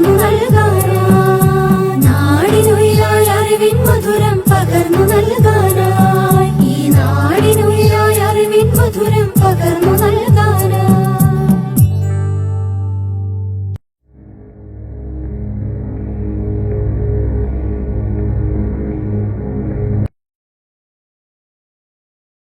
പകർന്നു നൽകാനാ? നാടിനുയിലായി അറിവിൻ മധുരം പകർന്നു നൽകാനായി. ഈ നാടിനുയിലായി അറിവിൻ മധുരം പകർന്നു